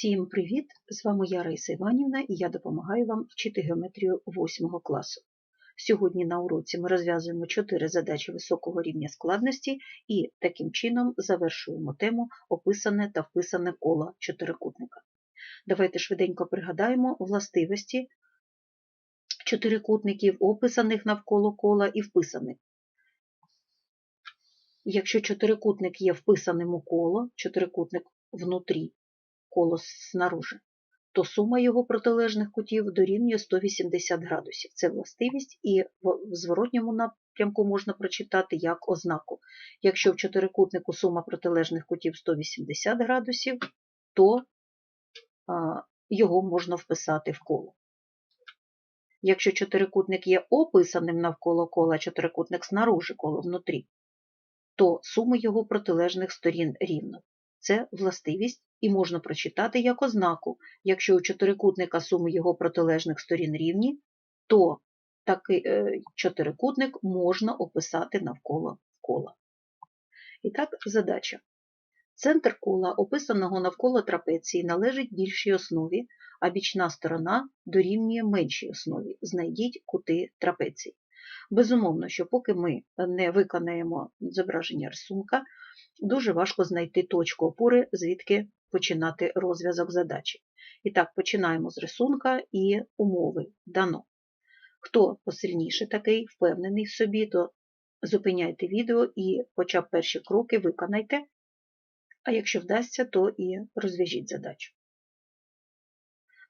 Всім привіт! З вами я Раїса Іванівна і я допомагаю вам вчити геометрію 8 класу. Сьогодні на уроці ми розв'язуємо 4 задачі високого рівня складності і таким чином завершуємо тему описане та вписане коло чотирикутника. Давайте швиденько пригадаємо властивості чотирикутників, описаних навколо кола і вписаних. Якщо чотирикутник є вписаним у коло, чотирикутник внутрі, коло снаружи, то сума його протилежних кутів дорівнює 180 градусів. Це властивість, і в зворотньому напрямку можна прочитати як ознаку. Якщо в чотирикутнику сума протилежних кутів 180 градусів, то його можна вписати в коло. Якщо чотирикутник є описаним навколо кола, чотирикутник снаружи коло внутрі, то суми його протилежних сторін рівно. Це властивість і можна прочитати як ознаку. Якщо у чотирикутника суми його протилежних сторін рівні, то такий е, чотирикутник можна описати навколо кола. І так, задача. Центр кола, описаного навколо трапеції, належить більшій основі, а бічна сторона дорівнює меншій основі. Знайдіть кути трапеції. Безумовно, що поки ми не виконаємо зображення рисунка, дуже важко знайти точку опори, звідки починати розв'язок задачі. І так, починаємо з рисунка і умови дано. Хто посильніше такий, впевнений в собі, то зупиняйте відео і хоча б перші кроки виконайте, а якщо вдасться, то і розв'яжіть задачу.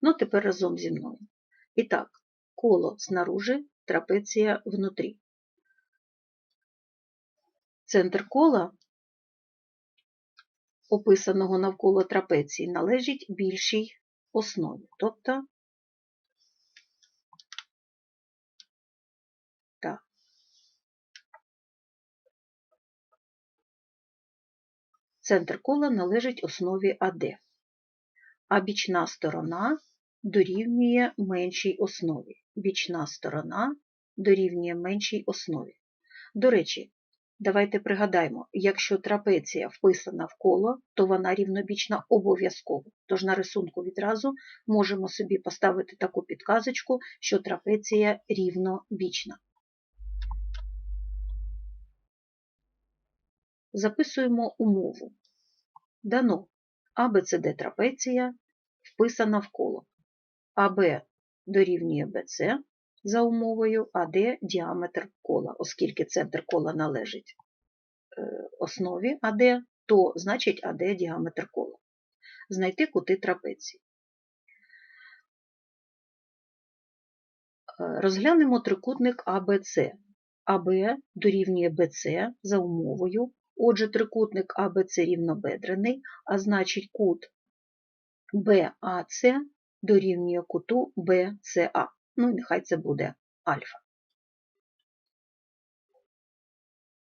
Ну, тепер разом зі мною. І так, коло снаружи, трапеція внутрі. Центр кола описаного навколо трапеції, належить більшій основі. Тобто, так. Центр кола належить основі АД, а бічна сторона дорівнює меншій основі. Бічна сторона дорівнює меншій основі. До речі, Давайте пригадаємо, якщо трапеція вписана в коло, то вона рівнобічна обов'язково. Тож на рисунку відразу можемо собі поставити таку підказочку, що трапеція рівнобічна. Записуємо умову. Дано АБЦД трапеція вписана в коло. АБ дорівнює БЦ, за умовою АД діаметр кола, оскільки центр кола належить е, основі АД, то значить АД діаметр кола. Знайти кути трапеції. Е, розглянемо трикутник АБЦ. АБ дорівнює БЦ за умовою. Отже, трикутник АБЦ рівнобедрений, а значить кут БАЦ дорівнює куту БЦА. Ну і нехай це буде альфа.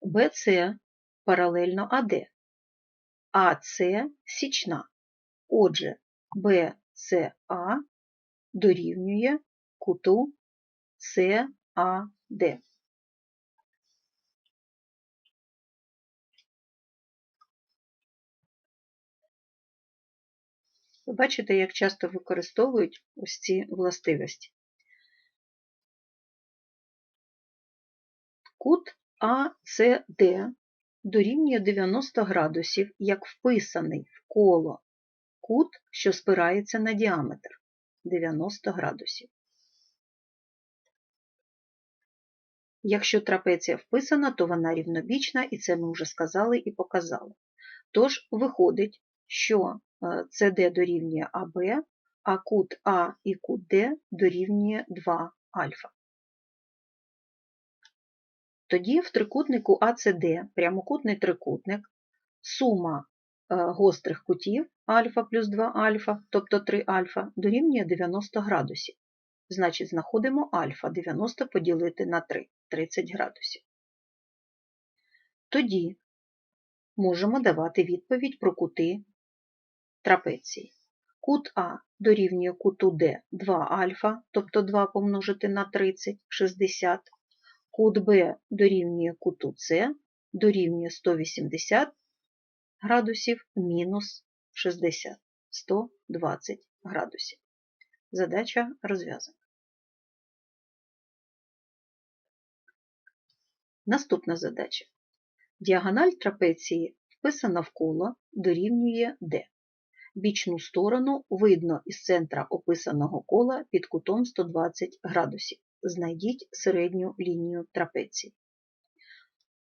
БЦ паралельно АД, АС січна. Отже, БЦА дорівнює куту САД. Ви бачите, як часто використовують ось ці властивості. Кут АЦД дорівнює 90 градусів, як вписаний в коло кут, що спирається на діаметр 90 градусів. Якщо трапеція вписана, то вона рівнобічна, і це ми вже сказали і показали. Тож, виходить, що CD е, дорівнює АБ, а кут А і кут Д дорівнює 2 альфа. Тоді в трикутнику АЦД, прямокутний трикутник, сума е, гострих кутів альфа плюс 2 альфа, тобто 3 альфа, дорівнює 90 градусів. Значить, знаходимо альфа 90 поділити на 3 30 градусів. Тоді можемо давати відповідь про кути трапеції. Кут А дорівнює куту Д 2 альфа, тобто 2 помножити на 30 60 Кут Б дорівнює куту С, дорівнює 180 градусів мінус 60. 120 градусів. Задача розв'язана. Наступна задача. Діагональ трапеції вписана в коло дорівнює D. Бічну сторону видно із центра описаного кола під кутом 120 градусів. Знайдіть середню лінію трапеції.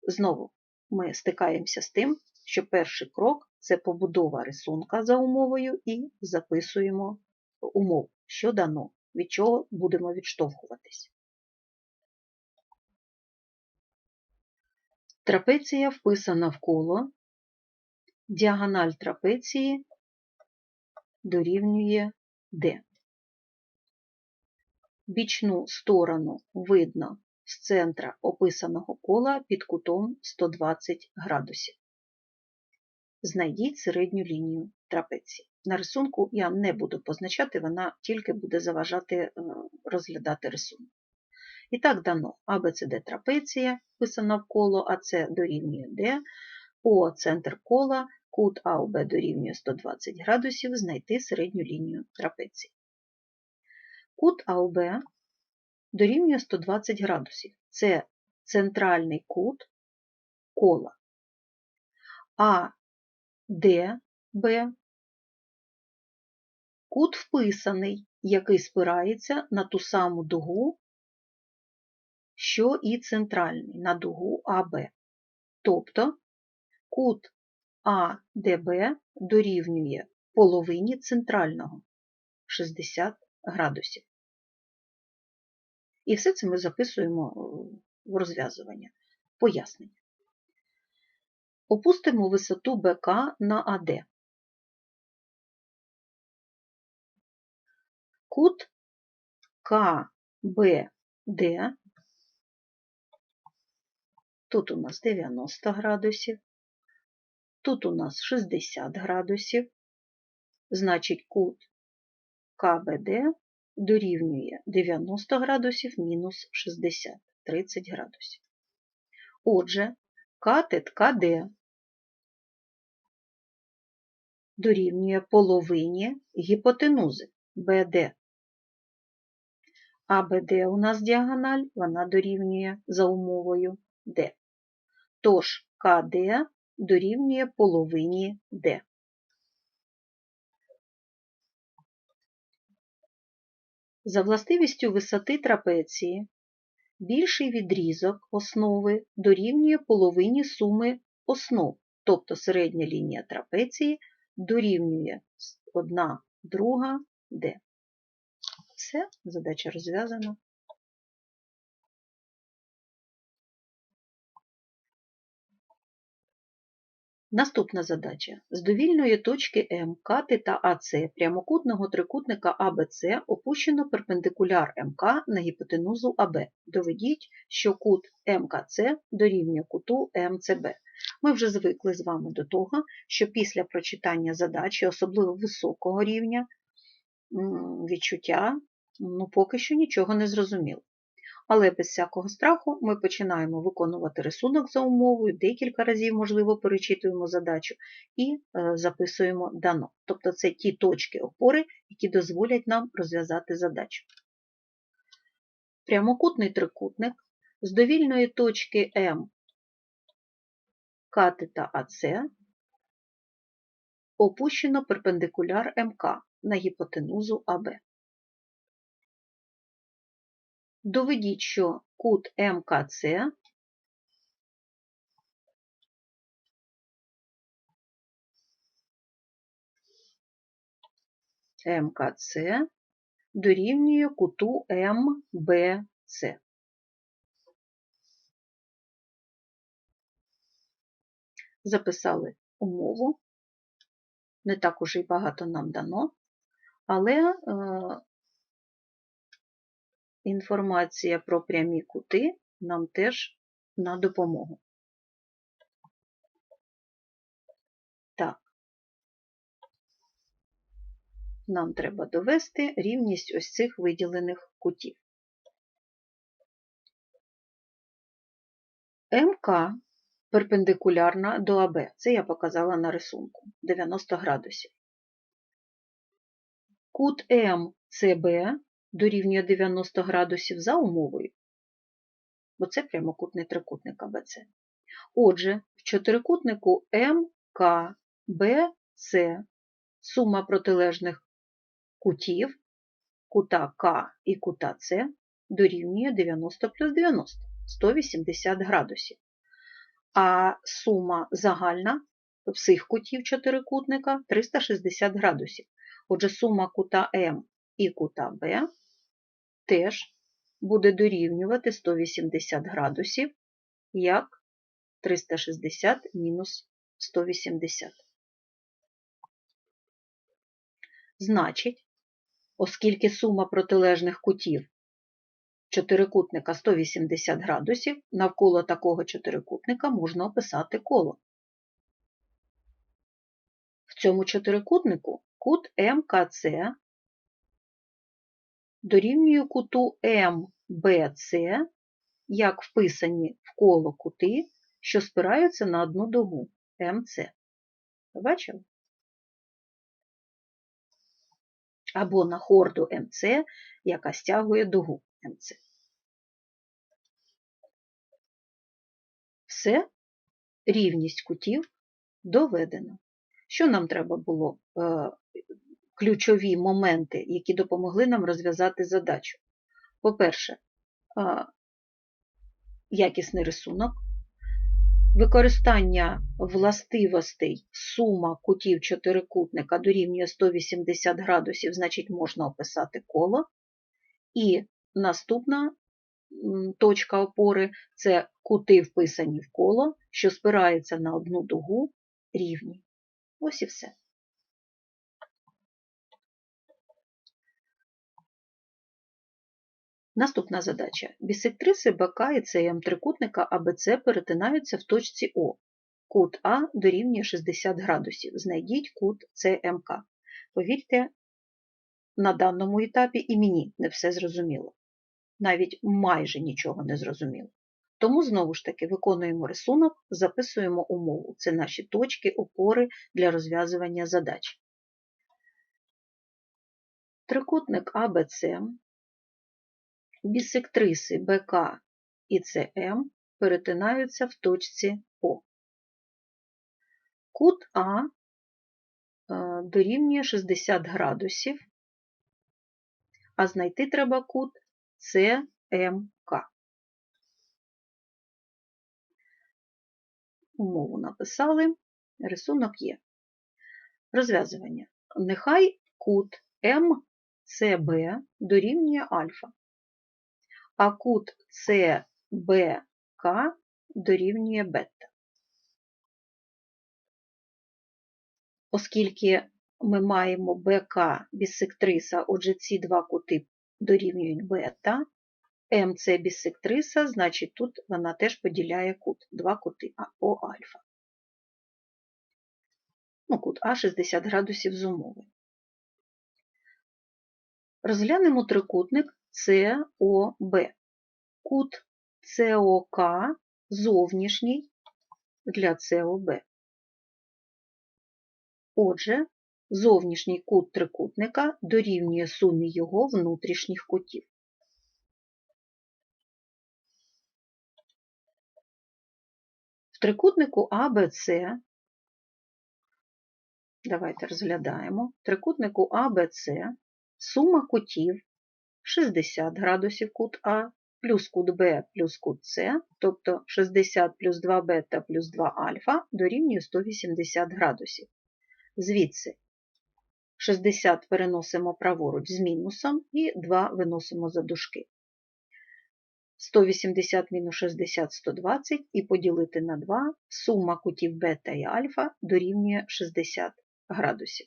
Знову ми стикаємося з тим, що перший крок це побудова рисунка за умовою і записуємо умову, що дано, від чого будемо відштовхуватись. Трапеція вписана в коло, діагональ трапеції дорівнює D. Бічну сторону видно з центра описаного кола під кутом 120 градусів. Знайдіть середню лінію трапеції. На рисунку я не буду позначати, вона тільки буде заважати е, розглядати рисунок. І так дано ABCD трапеція, вписана в коло, АС дорівнює D, О центр кола, кут АОБ дорівнює 120 градусів, знайти середню лінію трапеції. Кут АОБ дорівнює 120 градусів. Це центральний кут кола. А ДБ кут вписаний, який спирається на ту саму дугу, що і центральний, на дугу АБ. Тобто кут АДБ дорівнює половині центрального 60 градусів. І все це ми записуємо в розв'язування. Пояснення. Опустимо висоту БК на АД. Кут КБД, тут у нас 90 градусів, тут у нас 60 градусів, значить кут КБД дорівнює 90 градусів мінус 60, 30 градусів. Отже, катет КД дорівнює половині гіпотенузи БД. А БД у нас діагональ, вона дорівнює за умовою D. Тож КД дорівнює половині D. За властивістю висоти трапеції більший відрізок основи дорівнює половині суми основ, тобто середня лінія трапеції дорівнює 1 друга D. Все, задача розв'язана. Наступна задача. З довільної точки М, кати та АЦ прямокутного трикутника АБЦ опущено перпендикуляр МК на гіпотенузу АБ. Доведіть, що кут МКЦ дорівнює куту МЦБ. Ми вже звикли з вами до того, що після прочитання задачі, особливо високого рівня, відчуття, ну поки що нічого не зрозуміло. Але без всякого страху ми починаємо виконувати рисунок за умовою, декілька разів, можливо, перечитуємо задачу і е, записуємо дано. Тобто це ті точки опори, які дозволять нам розв'язати задачу. Прямокутний трикутник з довільної точки М катета АЦ опущено перпендикуляр МК на гіпотенузу АБ. Доведіть, що кут МКЦ МКЦ дорівнює куту МБЦ. Записали умову. Не так уже й багато нам дано, але е, інформація про прямі кути нам теж на допомогу. Так, нам треба довести рівність ось цих виділених кутів. МК перпендикулярна до АБ. Це я показала на рисунку 90 градусів. Кут МЦБ дорівнює 90 градусів за умовою, бо це прямокутний трикутник АБЦ. Отже, в чотирикутнику МКБЦ сума протилежних кутів кута К і кута С дорівнює 90 плюс 90 180 градусів. А сума загальна всіх кутів чотирикутника 360 градусів. Отже, сума кута М і кута Б теж буде дорівнювати 180 градусів, як 360 мінус 180. Значить, оскільки сума протилежних кутів чотирикутника 180 градусів, навколо такого чотирикутника можна описати коло. В цьому чотирикутнику кут МКЦ дорівнює куту МБЦ, як вписані в коло кути, що спираються на одну дугу МЦ. Бачили? Або на хорду МЦ, яка стягує дугу МЦ. Все, рівність кутів доведено. Що нам треба було? Ключові моменти, які допомогли нам розв'язати задачу. По-перше, якісний рисунок, використання властивостей сума кутів чотирикутника дорівнює 180 градусів, значить можна описати коло. І наступна точка опори це кути вписані в коло, що спирається на одну дугу рівні. Ось і все. Наступна задача. Бісектриси БК і ЦМ трикутника АБЦ перетинаються в точці О. Кут А дорівнює 60 градусів. Знайдіть кут ЦМК. Повірте, на даному етапі і мені не все зрозуміло. Навіть майже нічого не зрозуміло. Тому, знову ж таки, виконуємо рисунок, записуємо умову. Це наші точки, опори для розв'язування задач. Трикутник АБЦ, бісектриси БК і СМ перетинаються в точці О. Кут А е, дорівнює 60 градусів, а знайти треба кут СМК. Умову написали, рисунок є. Розв'язування. Нехай кут МЦБ дорівнює альфа, а кут СБК дорівнює бета. Оскільки ми маємо БК бісектриса, отже, ці два кути дорівнюють бета, М це бісектриса, значить тут вона теж поділяє кут, два кути по альфа. Ну, кут А 60 градусів з умови. Розглянемо трикутник СОБ. Кут СОК зовнішній для СОБ. Отже, зовнішній кут трикутника дорівнює сумі його внутрішніх кутів. трикутнику АБЦ, давайте розглядаємо, в трикутнику АБЦ сума кутів 60 градусів кут А, плюс кут Б плюс кут С, тобто 60 плюс 2 бета плюс 2 альфа дорівнює 180 градусів. Звідси 60 переносимо праворуч з мінусом і 2 виносимо за дужки. 180 мінус 60 120 і поділити на 2 сума кутів бета і альфа дорівнює 60 градусів.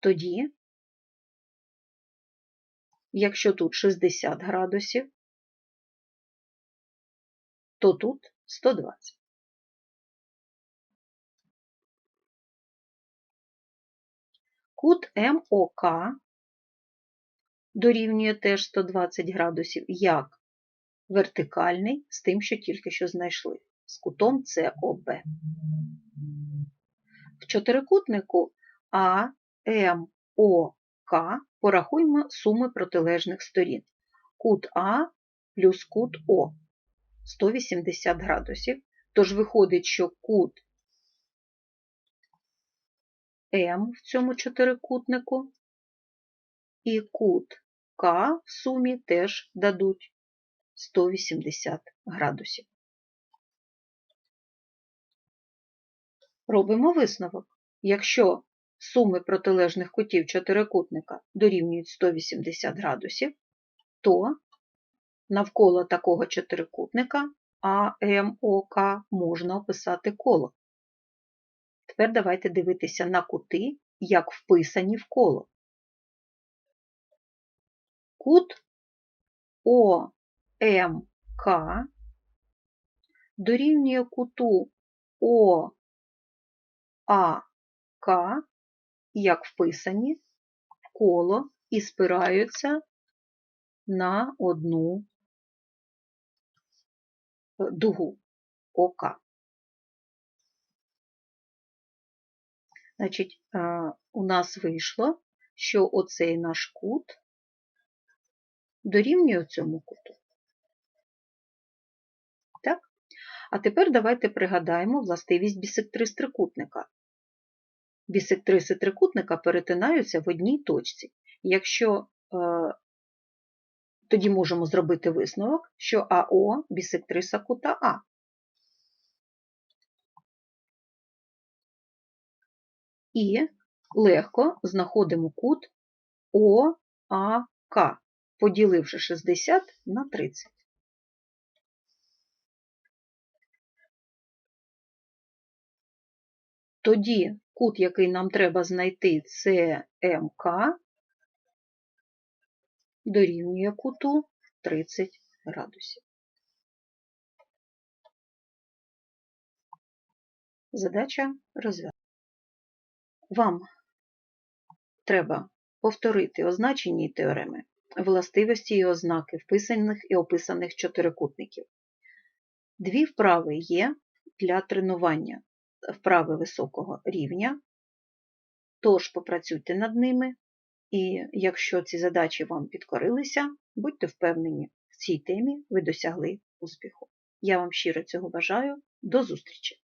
Тоді, якщо тут 60 градусів, то тут 120. Кут МОК дорівнює теж 120 градусів, як вертикальний з тим, що тільки що знайшли, з кутом СОБ. В чотирикутнику А АМОК порахуємо суми протилежних сторін. Кут А плюс кут О 180 градусів. Тож виходить, що кут М в цьому чотирикутнику і кут К в сумі теж дадуть 180 градусів. Робимо висновок. Якщо суми протилежних кутів чотирикутника дорівнюють 180 градусів, то навколо такого чотирикутника АМОК можна описати коло. Тепер давайте дивитися на кути, як вписані в коло. Кут ОМК дорівнює куту ОАК, як вписані в коло і спираються на одну дугу ОК. Значить, у нас вийшло, що оцей наш кут дорівнює цьому куту. Так? А тепер давайте пригадаємо властивість бісектрис трикутника. Бісектриси трикутника перетинаються в одній точці. Якщо е, тоді можемо зробити висновок, що АО бісектриса кута А. І легко знаходимо кут ОАК, поділивши 60 на 30. Тоді кут, який нам треба знайти, це МК, дорівнює куту 30 градусів. Задача розв'язана. Вам треба повторити означені теореми, властивості і ознаки вписаних і описаних чотирикутників. Дві вправи є для тренування вправи високого рівня, тож попрацюйте над ними, і якщо ці задачі вам підкорилися, будьте впевнені, в цій темі ви досягли успіху. Я вам щиро цього бажаю. До зустрічі!